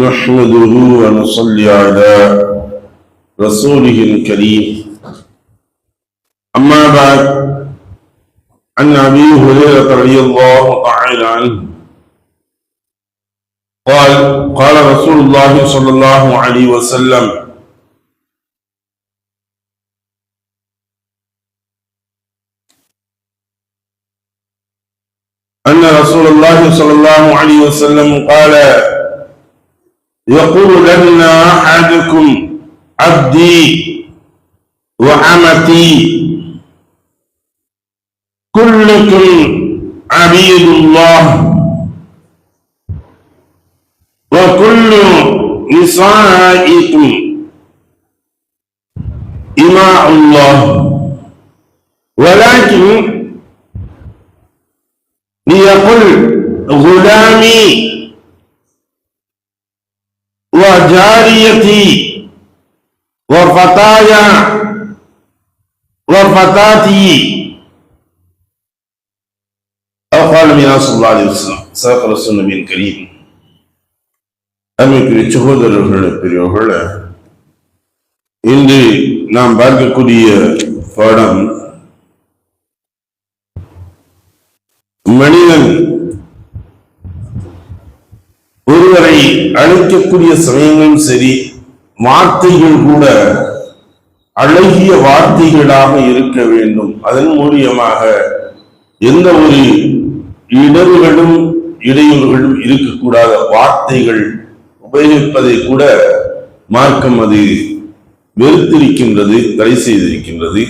نحمده ونصلي على رسوله الكريم. أما بعد عن أبي هريرة رضي الله تعالى عنه قال قال رسول الله صلى الله عليه وسلم أن رسول الله صلى الله عليه وسلم قال يقول لنا أحدكم عبدي وعمتي كلكم عبيد الله وكل نسائكم إماء الله. ولكن ليقل غلامي وجاريتي وفتايا وفتاتي أو قال من صلى الله عليه وسلم صدق رسول النبي الكريم அன்னைக்குரிய சகோதரர்களே பெரியவர்களே இன்று நாம் பார்க்கக்கூடிய பாடம் மனிதன் ஒருவரை அழைக்கக்கூடிய சமயங்களும் சரி வார்த்தைகள் கூட அழகிய வார்த்தைகளாக இருக்க வேண்டும். அதன் மூலியமாக எந்த ஒரு இடர்களும் இடையூறுகளும் இருக்கக்கூடாத வார்த்தைகள் உபயோகிப்பதை கூட மார்க்கம் அது வெறுத்திருக்கின்றது தடை செய்திருக்கின்றது.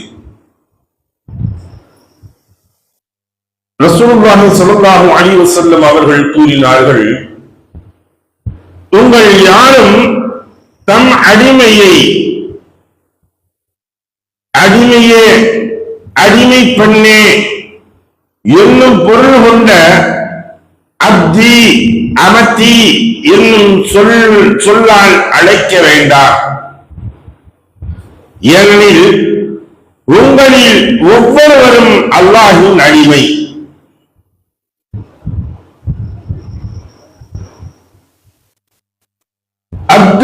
ரசூலுல்லாஹி ஸல்லல்லாஹு அலைஹி வஸல்லம் அவர்கள் கூறினார்கள் உங்கள் யாரும் தம் அடிமையை அடிமையே அடிமை பெண்ணே என்னும் பொருள் கொண்ட அப்தி அமத்தி என்னும் சொல் சொல்லால் அழைக்க வேண்டாம். ஏனெனில் உங்களில் ஒவ்வொருவரும் அல்லாஹின் அடிமை.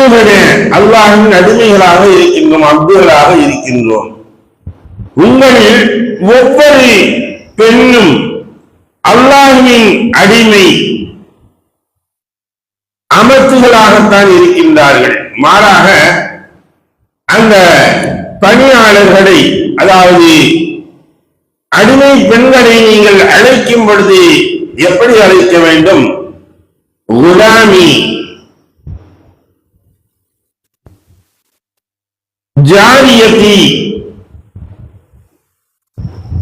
அப்துகளே அல்லாஹின் அடிமைகளாக இருக்கின்றோம் அன்புகளாக இருக்கின்றோம். உங்களில் ஒவ்வொரு பெண்ணும் அல்லாஹின் அடிமை அமர்த்துகளாகத்தான் இருக்கின்றார்கள். மாறாக அந்த பணியாளர்களை அதாவது அடிமை பெண்களை நீங்கள் அழைக்கும் பொழுது எப்படி அழைக்க வேண்டும்? குலாமி ஜாரியதி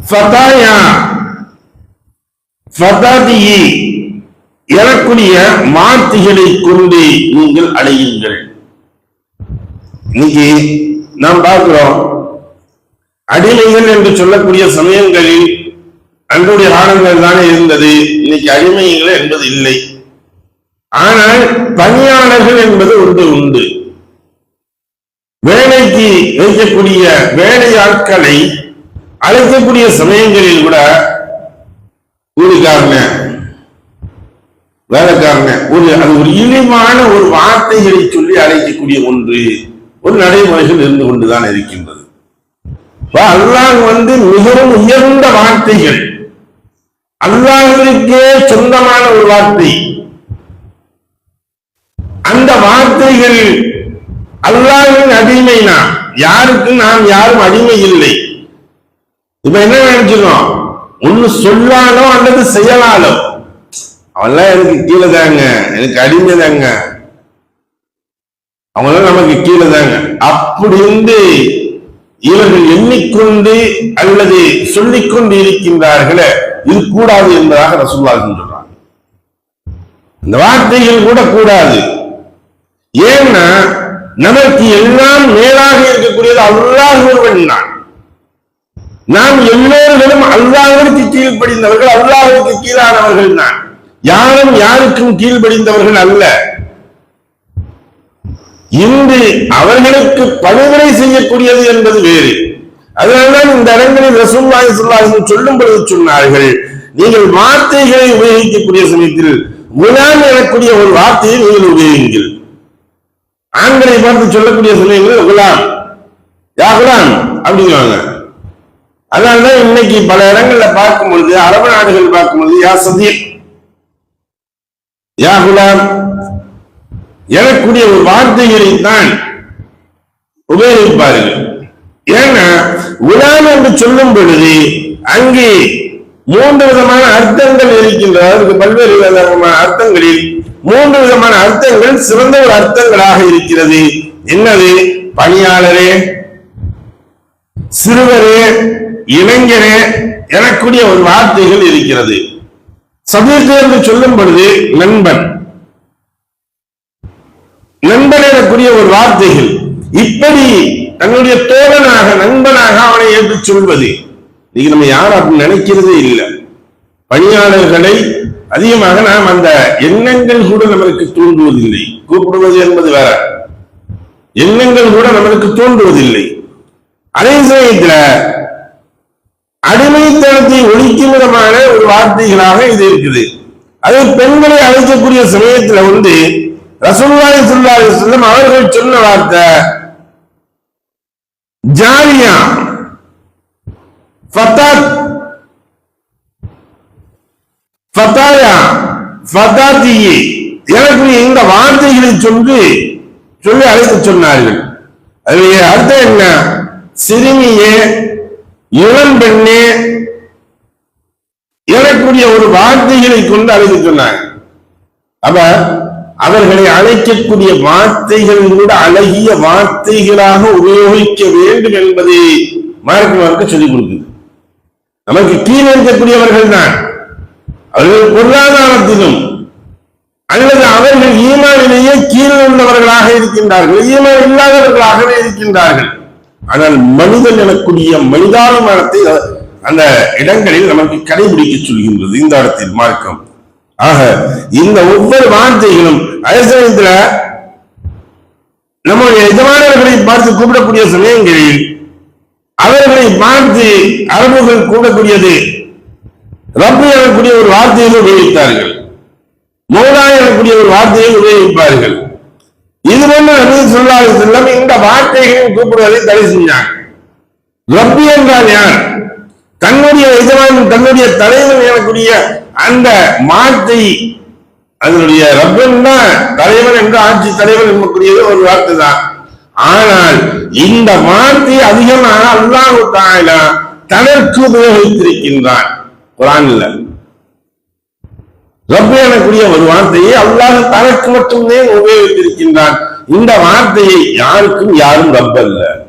ஃபதாயா. ஃபதாதியி. எழக்கூடிய மாத்திகளை கொண்டு நீங்கள் அடையுங்கள் இன்னைக்கு நாம் பார்க்கிறோம் அடிமைகள் என்று சொல்லக்கூடிய சமயங்களில் அன்றுடைய ஆடங்கள் தானே இருந்தது இன்னைக்கு அடிமைகள் என்பது இல்லை. ஆனால் பணியாளர்கள் என்பது ஒன்று உண்டு. வேலைக்கு வைக்கக்கூடிய வேலையாட்களை அழைக்கக்கூடிய சமயங்களில் கூட கூலிக்காரன வேலைக்காரன ஒரு அது ஒரு இழிவான ஒரு வார்த்தைகளை சொல்லி அழைக்கக்கூடிய ஒன்று ஒரு நடைமுறைகள் இருந்து கொண்டுதான் இருக்கின்றது. அல்லாஹ் வந்து மிகவும் உயர்ந்த வார்த்தைகள் அல்லாஹிற்கே சொந்தமான ஒரு வார்த்தை. அந்த வார்த்தைகள் அல்லாவின் அடிமை நான். யாருக்கு நாம் யாரும் அடிமை இல்லை. இப்ப என்ன நினைச்சிருக்கோம் ஒண்ணு சொல்லாலோ அல்லது செய்யலாலோ. அவெல்லாம் எனக்கு கீழே தாங்க. எனக்கு அடிமை தாங்க. அவங்களாம் நமக்கு கீழே தாங்க. அப்படி இருந்து இவர்கள் எண்ணிக்கொண்டு அல்லது சொல்லிக்கொண்டு இருக்கின்றார்களே இது கூடாது என்பதாக ரசூல்லா சொல்றாங்க இந்த வார்த்தைகள் கூட கூடாது. ஏன்னா நமக்கு எல்லாம் மேலாக இருக்கக்கூடியது அல்லாஹ் ஒருவன் தான் நாம் எல்லோர்களும் அல்லாஹிற்கு கீழ்ப்படிந்தவர்கள் அல்லாஹுக்கு கீழானவர்கள் தான் யாரும் யாருக்கும் கீழ்ப்படிந்தவர்கள் அல்ல. இன்று அவர்களுக்கு பணிவுரை செய்யக்கூடியது என்பது வேறு. அதனால்தான் இந்த இடங்களில் ரசூல்லாய் சொல்லாஹ் சொல்லும் பொழுது சொன்னார்கள் நீங்கள் வார்த்தைகளை உபயோகிக்கக்கூடிய சமயத்தில் குலாம் எனக்கூடிய ஒரு வார்த்தையை நீங்கள் உபயோகிங்கள் ஆண்களை பார்த்து சொல்லக்கூடிய சமயங்கள் குலாம். யா குலாம்? அப்படிங்குவாங்க அதனாலதான் இன்னைக்கு பல இடங்கள்ல பார்க்கும் பொழுது அரபு நாடுகள் பார்க்கும் பொழுது யா சதீப் யா குலாம் எனக்கூடிய ஒரு வார்த்தைகளை தான் உபயோகிப்பார்கள். ஏன்னா குலாம் என்று சொல்லும் பொழுது அங்கே மூன்று விதமான அர்த்தங்கள் இருக்கின்றன அதுக்கு பல்வேறு விதமான அர்த்தங்களில் மூன்று விதமான அர்த்தங்கள் சிறந்த ஒரு அர்த்தங்களாக இருக்கிறது. என்னது? பணியாளரே சிறுவரே இளைஞரே எனக்கூடிய ஒரு வார்த்தைகள் இருக்கிறது. சமீபத்தில் என்று சொல்லும் பொழுது நண்பன். நண்பன் எனக்கூடிய ஒரு வார்த்தைகள் இப்படி தன்னுடைய தோழனாக நண்பனாக அவனை ஏற்றுச் சொல்வது. இன்னைக்கு நம்ம யாரும் அப்படி நினைக்கிறதே இல்லை. பணியாளர்களை அதிகமாக நாம் அந்த எண்ணங்கள் கூட நமக்கு தோன்றுவதில்லை. கூப்பிடுவது என்பது வேற. எண்ணங்கள் கூட நமக்கு தோன்றுவதில்லை. அதே சமயத்துல அடிமைத்தனத்தை ஒழிக்கும் விதமான ஒரு வார்த்தைகளாக இது இருக்குது. அது பெண்களை அழைக்கக்கூடிய சமயத்துல வந்து ரசூல்லாய் ஸல்லல்லாஹு செல்லும் அவர்கள் சொன்ன வார்த்தை ஜாலியா ஃபத்தாத் ஃபத்தாயா ஃபத்தாத்தியே எனக்கு இந்த வார்த்தைகளை சொல்லி சொல்லி அழைத்து சொன்னார்கள். அதுடைய அர்த்தம் என்ன? சிறுமியே இளம் பெண்ணே எனக்குரிய ஒரு வார்த்தைகளை கொண்டு அழைத்து சொன்னாங்க அப்ப அவர்களை அழைக்கக்கூடிய வார்த்தைகள் கூட அழகிய வார்த்தைகளாக உபயோகிக்க வேண்டும் என்பதை மார்க்க மார்க்க சொல்லிக் கொடுக்குது. நமக்கு கீழே இருக்கக்கூடியவர்கள் தான் அவர்கள் பொருளாதாரத்திலும் அல்லது அவர்கள் ஈமாவிலேயே கீழே உள்ளவர்களாக இருக்கின்றார்கள். ஈமா இல்லாதவர்களாகவே இருக்கின்றார்கள். ஆனால் மனிதன் எனக்கூடிய மனிதாபிமானத்தை அந்த இடங்களில் நமக்கு கடைபிடிக்க சொல்கின்றது. இந்த இடத்தில் மார்க்கம். ஆக இந்த ஒவ்வொரு வார்த்தைகளும் அரசாங்கத்தில் நம்முடைய எஜமானர்களை பார்த்து கூப்பிடக்கூடிய சமயங்களில் அவர்களை பார்த்து அரபுகள் கூடக்கூடியது ரப்பு எனக்கூடிய ஒரு வார்த்தையை உபயோகித்தார்கள். மௌலா எனக்கூடிய ஒரு வார்த்தையை உபயோகிப்பார்கள். இது போன்ற நபி சொல்லாது செல்லம் இந்த வார்த்தைகளையும் கூப்பிடுவதை தடை செஞ்சாங்க ரப்பி என்றால் யார்? தன்னுடைய எஜமான் தன்னுடைய தலைவன் எனக்கூடிய அந்த வார்த்தை அதனுடைய ரப்பன் தான் தலைவன் என்று ஆட்சி தலைவன் என்பக்கூடியது ஒரு வார்த்தை தான் ஆனால் இந்த வார்த்தை அதிகமாக அல்லாஹு தாயிலா தனக்கு உபயோகித்திருக்கின்றான். குரான்ல. ரப்பு ஒரு வார்த்தையை அல்லாஹ் தனக்கு மட்டுமே உபயோகித்திருக்கின்றான். இந்த வார்த்தையை யாருக்கும் யாரும் ரப் அல்ல.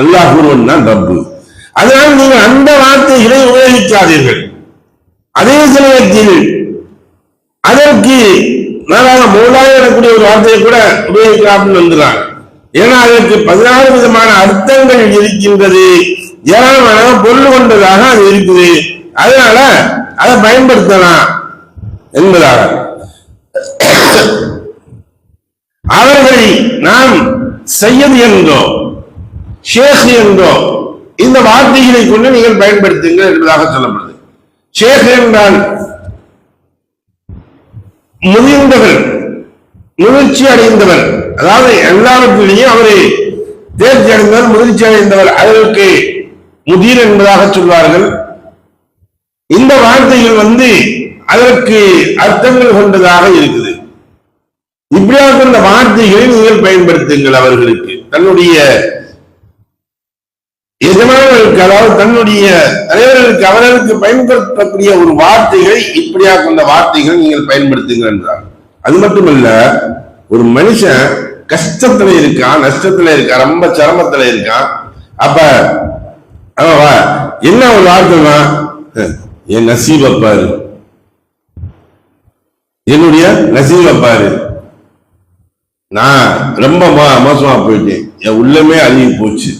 அல்லாஹ் ஒருவன் தான் ரப்பு. அதனால் நீங்கள் அந்த வார்த்தைகளை உபயோகிக்காதீர்கள். அதே சமயத்தில் அதற்கு நாளாக மூலாக எனக்கூடிய ஒரு வார்த்தையை கூட உபயோகிக்கலாம் வந்துறாங்க ஏன்னா அதற்கு பதினாறு விதமான அர்த்தங்கள் இருக்கின்றது. ஏராளமான பொருள் கொண்டதாக அது இருக்குது. அதனால அதை பயன்படுத்தலாம் என்பதாக. அவர்களை நாம் செய்யது என்றோ ஷேக் என்றோ இந்த வார்த்தைகளை கொண்டு நீங்கள் பயன்படுத்துங்கள் என்பதாக சொல்லப்படுது. ஷேக் என்றால் முதிர்ந்தவர் முதிர்ச்சி அடைந்தவர் அதாவது எல்லாவற்றிலையும் அவரை தேர்ச்சி அடைந்தவர் முதிர்ச்சி அடைந்தவர் அதற்கு முதிர் என்பதாக சொல்வார்கள். இந்த வார்த்தைகள் வந்து அதற்கு அர்த்தங்கள் கொண்டதாக இருக்குது. இப்படியாக இந்த வார்த்தைகளை நீங்கள் பயன்படுத்துங்கள் அவர்களுக்கு. தன்னுடைய எஜமானர்களுக்கு அதாவது தன்னுடைய தலைவர்களுக்கு அவர்களுக்கு பயன்படுத்தக்கூடிய ஒரு வார்த்தைகளை இப்படியாக கொண்ட வார்த்தைகளை நீங்கள் பயன்படுத்துங்கள் என்றார். அது மட்டுமல்ல ஒரு மனுஷன் கஷ்டத்துல இருக்கான் நஷ்டத்துல இருக்கான் ரொம்ப சிரமத்துல இருக்கான் அப்ப அவன் என்ன ஒரு வார்த்தைனா என் நசீப பாரு. என்னுடைய நசீப பாரு. நான் ரொம்ப மோசமா போயிட்டேன். என் உள்ளமே அழுகி போச்சு.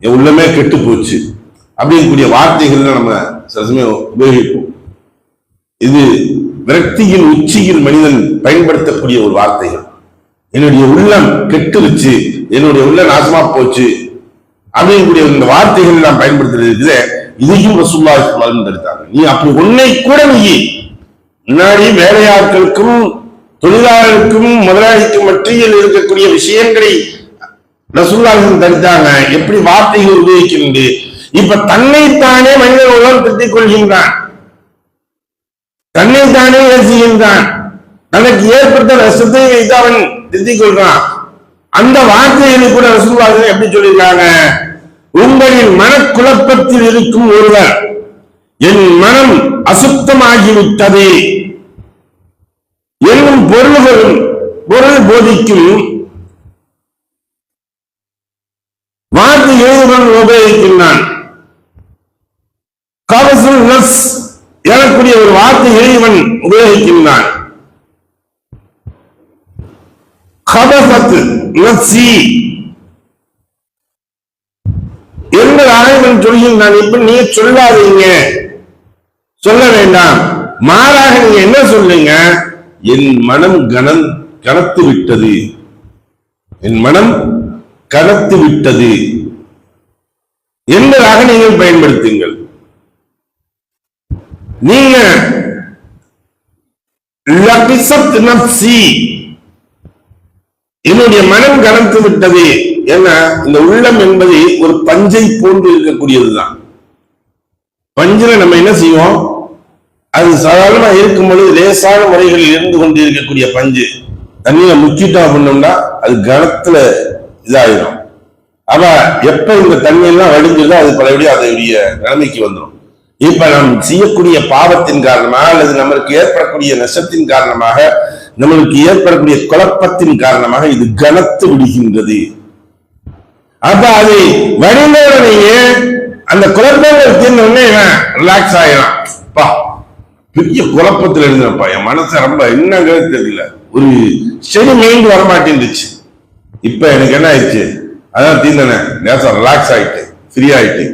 என் உள்ளமே கெட்டு போச்சு. அப்படிங்கக்கூடிய வார்த்தைகள் நம்ம சில சமயம் உபயோகிப்போம். இது விரக்தியின் உச்சியில் மனிதன் பயன்படுத்தக்கூடிய ஒரு வார்த்தைகள். என்னுடைய உள்ளம் கெட்டுருச்சு என்னுடைய உள்ள நாசமா போச்சு அப்படிங்கக்கூடிய இந்த வார்த்தைகள் நான் பயன்படுத்துறது இதையும் ரசூல்லா வளர்ந்தெடுத்தாங்க நீ அப்படி உன்னை கூட நீ முன்னாடி வேலையாட்களுக்கும் தொழிலாளருக்கும் முதலாளிக்கும் மத்தியில் இருக்கக்கூடிய விஷயங்களை ரசூல்லாஹம் தடுத்தாங்க. எப்படி வார்த்தைகள் உபயோகிக்கின்றது இப்ப தன்னைத்தானே மனித உலகம் திருத்திக் கொள்கின்றான். தன்னைத்தானே ஏசுகின்றான் தனக்கு ஏற்பட்ட ரசத்தை வைத்து அவன் திட்டிக் கொள்றான் அந்த வார்த்தைகளை கூட ரசூல்லாஹம் எப்படி சொல்லியிருக்காங்க? உங்களின் மனக்குழப்பத்தில் இருக்கும் ஒருவர் என் மனம் அசுத்தமாகிவிட்டது. என்னும் பொருள்களும் பொருள் போதிக்கும் வார்த்தை எழுதுவன் உபயோகிக்கின்றான். கவசுல் நஸ் எனக்கூடிய ஒரு வார்த்தை எழுதிவன் உபயோகிக்கின்றான். கபசத் நப்சி என்பதாக இவன் சொல்கின்றான் இப்ப நீ சொல்லாதீங்க. சொல்ல வேண்டாம். மாறாக நீங்க என்ன சொல்லுங்க என் மனம் கனம் கனத்து விட்டது. என் மனம் கனத்து விட்டது. என்பதாக நீங்கள் பயன்படுத்துங்கள். நீங்க நப்சி என்னுடைய மனம் கனத்து விட்டது என்ன? இந்த உள்ளம் என்பது ஒரு பஞ்சை போன்று இருக்கக்கூடியதுதான். பஞ்சில நம்ம என்ன செய்வோம்? அது சாதாரணமா இருக்கும் பொழுது லேசான முறைகளில் இருந்து கொண்டு இருக்கக்கூடிய பஞ்சு. தண்ணியில முக்கிட்டோம் அப்படின்னோம்னா அது கனத்துல இதாயிரும். அவ எப்ப இந்த தண்ணியெல்லாம் வடிஞ்சிருந்தோ அது பலபடியும் அதனுடைய நிலைமைக்கு வந்துடும் இப்ப நாம் செய்யக்கூடிய பாவத்தின் காரணமாக அல்லது நம்மளுக்கு ஏற்படக்கூடிய நஷ்டத்தின் காரணமாக நம்மளுக்கு ஏற்படக்கூடிய குழப்பத்தின் காரணமாக இது கனத்து விடுகின்றது. அப்ப அது வடிந்தவுடனேயே அந்த குழப்பங்கள் தீர்ந்த உடனே ரிலாக்ஸ் ஆயிடும் பா பெரிய குழப்பத்துல இருந்தப்பா என் மனசு ரொம்ப என்னங்கிறது தெரியல. ஒரு செடி மைண்ட் வரமாட்டேந்துச்சு இப்ப எனக்கு என்ன ஆயிடுச்சு? அதான் தீர்ந்தனே. லேசா ரிலாக்ஸ் ஆயிட்டு ஃப்ரீ ஆயிட்டு.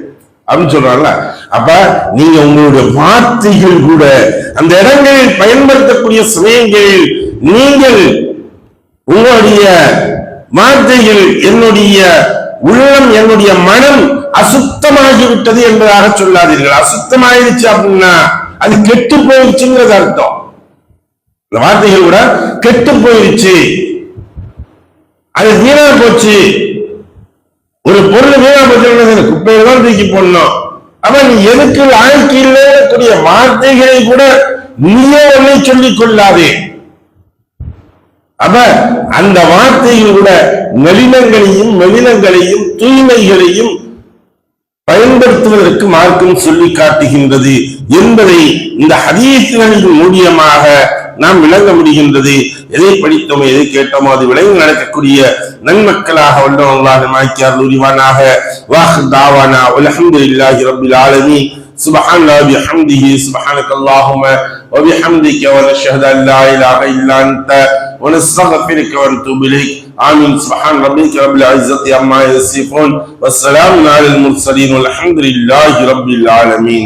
அப்படின்னு சொல்றாங்கல்ல அப்ப நீங்க உங்களுடைய வார்த்தைகள் கூட அந்த இடங்களில் பயன்படுத்தக்கூடிய சமயங்களில் நீங்கள் உங்களுடைய வார்த்தைகள் என்னுடைய உள்ளம் என்னுடைய மனம் அசுத்தமாகிவிட்டது என்பதாக சொல்லாதீர்கள். அசுத்தமாயிருச்சு அப்படின்னா அது கெட்டு போயிடுச்சுங்கிறது அர்த்தம். இந்த வார்த்தைகள் கூட கெட்டு போயிருச்சு. அது வீணா போச்சு. ஒரு பொருள் வீணா போச்சு குப்பையில தான் தூக்கி போடணும். அவன் எதுக்கு வாழ்க்கை கூடிய வார்த்தைகளை கூட நீயே ஒன்றை சொல்லிக் கொள்ளாதே. அப்ப அந்த வார்த்தைகள் கூட நளினங்களையும் மெலினங்களையும் தூய்மைகளையும் பயன்படுத்துவதற்கு மார்க்கம் சொல்லி காட்டுகின்றது என்பதை இந்த ஹதீசுகளின் மூலியமாக நாம் விளங்க முடிகின்றது எதை படித்தோமோ எதை கேட்டோமோ அது விளங்கி நடக்கக்கூடிய நன்மக்களாக வல்லவங்களாக மாக்கியார் உரிவானாக வாஹ் தாவானா அல்ஹம்துலில்லாஹி ரப்பில் ஆலமீன் سبحان الله بحمده سبحانك اللهم وبحمدك ونشهد ان لا اله الا انت ونستغفرك ونتوب اليك امين سبحان ربك رب العزه عما يصفون والسلام على المرسلين والحمد لله رب العالمين